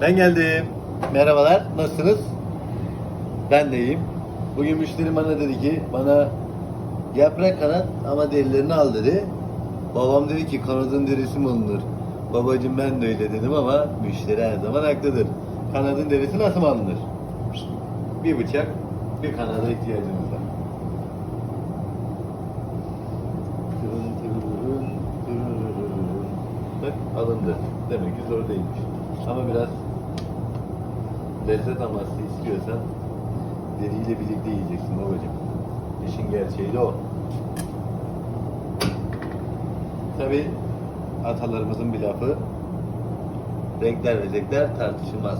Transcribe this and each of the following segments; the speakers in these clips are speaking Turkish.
Ben geldim. Merhabalar, nasılsınız? Ben de iyiyim. Bugün müşterim bana dedi ki, bana yaprak kanat ama derilerini al dedi. Babam dedi ki kanadın derisi mi alınır? Babacım ben de öyle dedim ama müşteri her zaman haklıdır. Kanadın derisi nasıl mı alınır? Bir bıçak, bir kanada ihtiyacımız var. Bak alındı. Demek ki zor değilmiş. Ama biraz lezzet aması istiyorsan deriyle birlikte yiyeceksin babacığım. İşin gerçeği de o. Tabi atalarımızın bir lafı renkler ve zevkler tartışılmaz.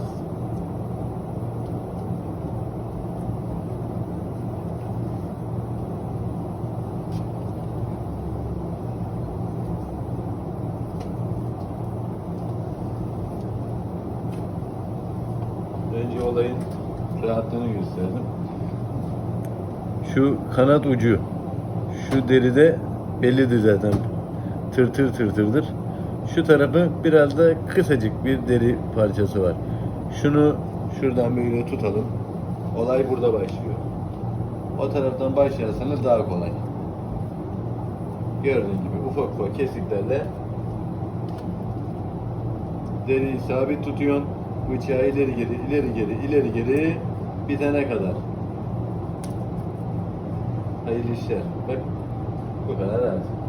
Önce olayın rahatlığını gösterdim. Şu kanat ucu, şu deride bellidir zaten. Tır tır tır tırdır. Şu tarafı biraz da kısacık bir deri parçası var. Şunu şuradan böyle tutalım. Olay burada başlıyor. O taraftan başlarsanız daha kolay. Gördüğün gibi ufak ufak kesiklerle deriyi sabit tutuyorsun. Bıçağı ileri geri, ileri geri, ileri geri bitene kadar. Hayırlı işler. Bak bu kadar rahat.